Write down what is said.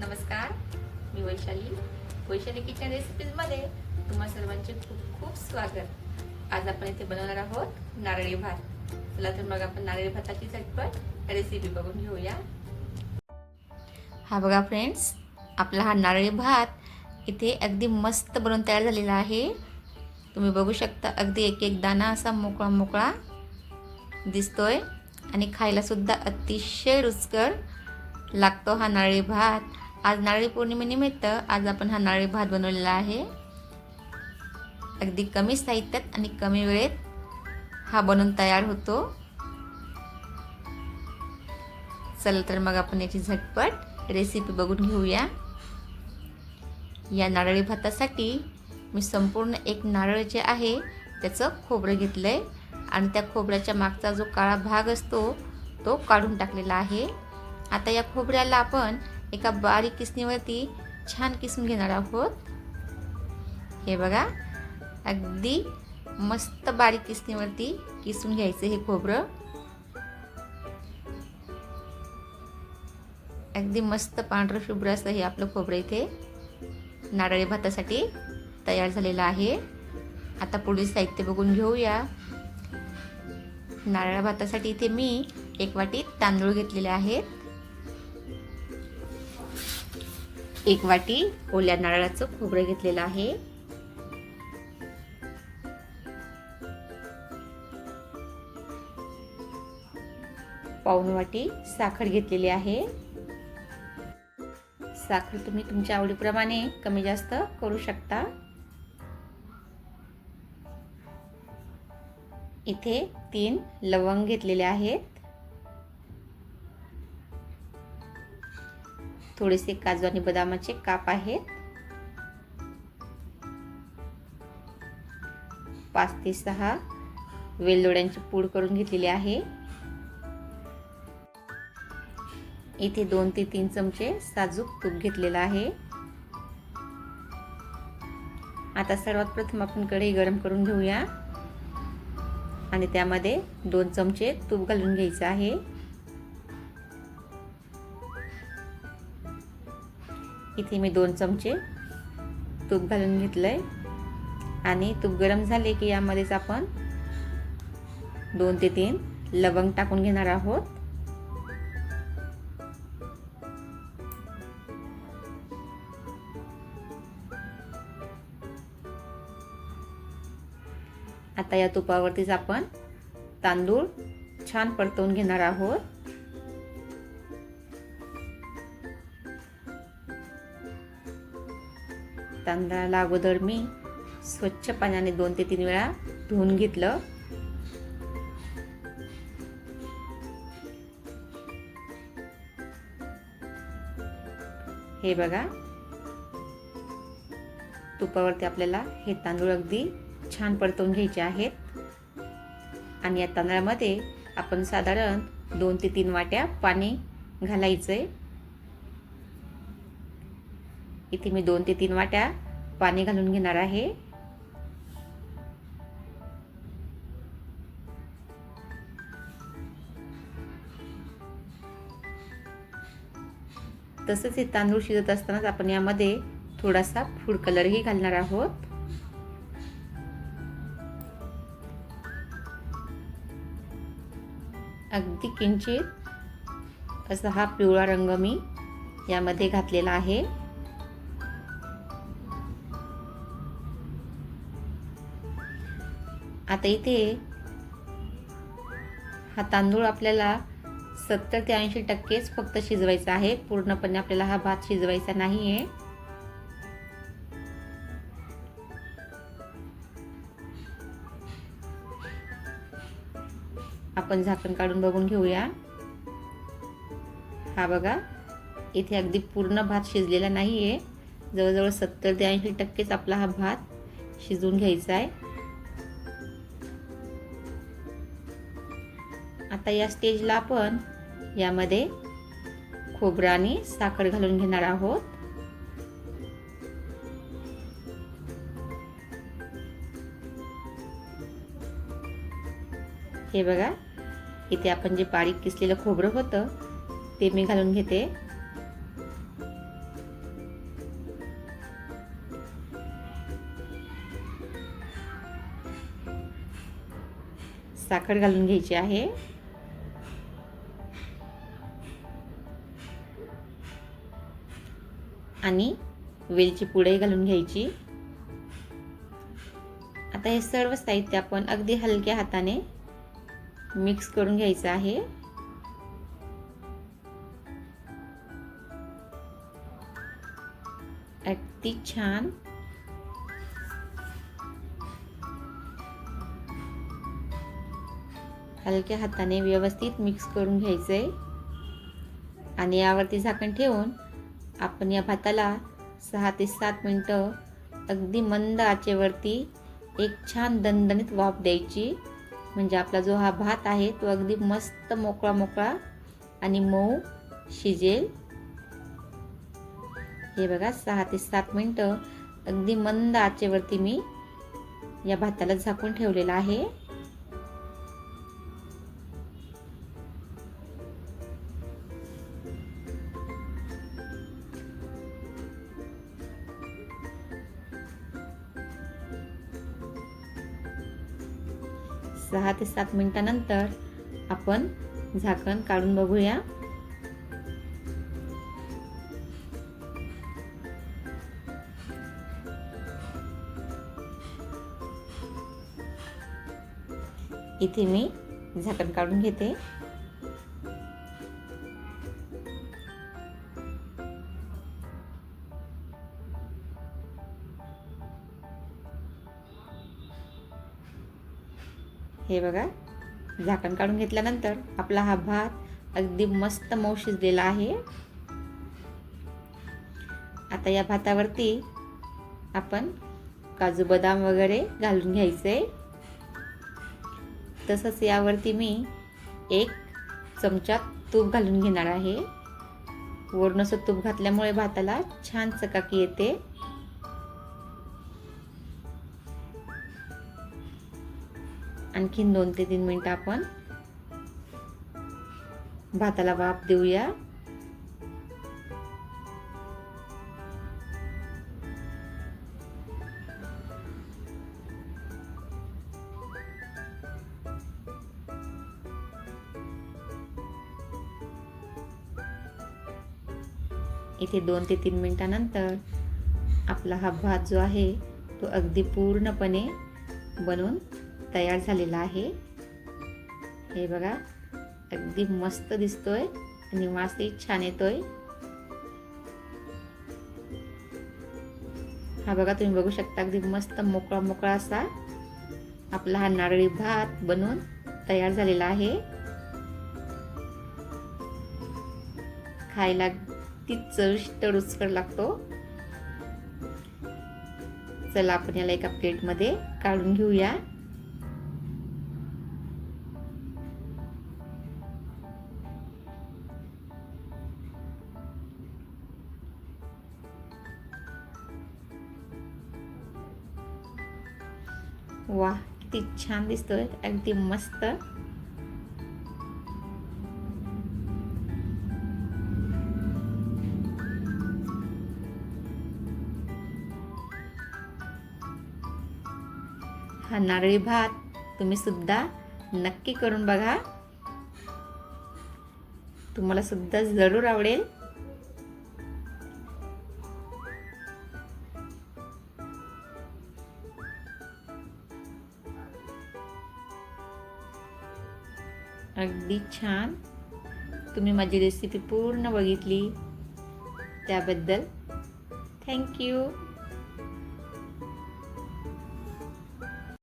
नमस्कार मी वैशाली. वैशाली किचन रेसिपीजमध्ये तुम्हा सर्वांचे खूप खूप स्वागत. आज आपण इथे बनवणार आहोत नारळी भात. चला तर मग आपण नारळी भाताची झटपट रेसिपी बघून घेऊया. हा बघा फ्रेंड्स आपला हा नारळी भात इथे अगदी मस्त बनवून तयार झालेला आहे. तुम्ही बघू शकता अगदी एक एक दाणा असा मोकळा मोकळा दिसतोय. आणि खायला सुद्धा अतिशय रुचकर लागतो हा नारळी भात. आज नारळी पौर्णिमेनिमित्त आज आपण हा नारळी भात बनवलेला आहे. अगदी कमी साहित्यात आणि कमी वेळेत हा बनवून तयार होतो. चला तर मग आपण याची झटपट रेसिपी बघून घेऊया. या नारळी भातासाठी मी संपूर्ण एक नारळ जे आहे त्याचं खोबरं घेतलं आहे आणि त्या खोबऱ्याच्या मागचा जो काळा भाग असतो तो काढून टाकलेला आहे. आता या खोबऱ्याला आपण एका बारीक किसणीवरती छान किसून घेणार आहोत. हे बघा अगदी मस्त बारीक किसणीवरती किसून घ्यायचं हे खोबरं. अगदी मस्त पांढरं शुभ्र असं हे आपलं खोबरं इथे नारळी भातासाठी तयार झालेलं आहे. आता पुढील साहित्य बघून घेऊया. नारळ भातासाठी इथे मी एक वाटी तांदूळ घेतलेले आहेत. एक वाटी ओल्या नारळाचं खोबरं घेतलेलं आहे. पाऊन वाटी साखर घेतलेली आहे. साखर तुम्ही तुमच्या आवडीप्रमाणे कमी जास्त करू शकता. इथे तीन लवंग घेतलेले आहेत. थोडेसे काजू आणि बदामाचे काप आहेत. पाच ते सहा वेलदोड्यांची पूड करून घेतलेली आहे. इथे दोन ते तीन चमचे साजूक तूप घेतलेलं आहे. आता सर्वात प्रथम आपण कढई गरम करून घेऊया. आणि त्यामध्ये दोन चमचे तूप घालून घ्यायचं आहे. इथे मी दोन चमचे तूप घालून घेतलं आहे आणि तूप गरम झाले की यामध्येच आपण दोन ते तीन लवंग टाकून घेणार आहोत. आता या तुपावरतीच आपण तांदूळ छान परतवून घेणार आहोत. तांदळाला अगोदर मी स्वच्छ पाण्याने दोन ते तीन वेळा धुवून घेतलं. हे बघा. तुपावरती आपल्याला हे तांदूळ अगदी छान परतवून घ्यायचे आहेत. आणि या तांदळामध्ये आपण साधारण दोन ते तीन वाट्या पाणी घालायचं आहे इथे मी दोन ते तीन वाट्या पाणी घालून घेणार आहे. तसंच हे तांदूळ शिजत असतानाच आपण यामध्ये थोडासा फूड कलरही घालणार आहोत. अगदी किंचित असा हा पिवळा रंग मी यामध्ये घातलेला आहे. आता इथे हा तांदूळ आपल्याला सत्तर ते ऐंशी टक्केच फक्त शिजवायचा आहे. पूर्णपणे आपल्याला हा भात शिजवायचा नाही आहे आपण झाकण काढून बघून घेऊया. हा बघा इथे अगदी पूर्ण भात शिजलेला नाही आहे जवळजवळ सत्तर ते ऐंशी टक्केच आपला हा भात शिजवून घ्यायचा आहे. आता या स्टेजला आपण यामध्ये खोबरा आणि साखर घालून घेणार आहोत. हे बघा इथे आपण जे बारीक किसलेलं खोबरं होतं ते मी घालून घेते. साखर घालून घ्यायची आहे. आणि वेलची पुढे घालून घ्यायची. आता हे सर्व साहित्य आपण अगदी हलक्या हाताने मिक्स करून घ्यायचं आहे. अगदी छान. हलक्या हाताने व्यवस्थित मिक्स करून घ्यायचं आहे आणि यावरती झाकण ठेवून आपण या भाताला सहा ते सात मिनटं अगदी मंद आचेवरती एक छान दणदणीत वाफ द्यायची. म्हणजे आपला जो हा भात आहे तो अगदी मस्त मोकळा मोकळा आणि मऊ शिजेल. हे बघा सहा ते सात मिनटं अगदी मंद आचेवरती मी या भाताला झाकून ठेवलेला आहे. सहा ते सात मिनिटानंतर आपण झाकण काढून बघूया. इथे मी झाकण काढून घेते. हे बघा झाकण काढून घेतल्यानंतर आपला हा भात अगदी मस्त मऊ शिजलेला आहे. आता या भातावरती आपण काजू बदाम वगैरे घालून घ्यायचे. तसंच यावरती मी एक चमचा तूप घालून घेणार आहे. वरणसं तूप घातल्यामुळे भाताला छान चकाकी येते. आणखीन दोन ते तीन मिनटं आपण भाताला वाफ देऊया. इथे दोन ते तीन मिनिटानंतर आपला हा भात जो आहे तो अगदी पूर्णपणे बनवून तयार झालेला आहे. हे बघा अगदी मस्त दिसतोय आणि वासही छान येतोय. हा बघा तुम्ही बघू शकता अगदी मस्त मोकळा मोकळा असा आपला हा नारळी भात बनवून तयार झालेला आहे. खायला ती चविष्ट रुचकर लागतो. चला आपण याला एका प्लेटमध्ये काढून घेऊया. वा किती छान दिसतोय. अगदी मस्त. हा नारळी भात तुम्ही सुद्धा नक्की करून बघा. तुम्हाला सुद्धा जरूर आवडेल. अगदी छान. तुम्ही माझी रेसिपी पूर्ण बघितली. त्याबद्दल थँक्यू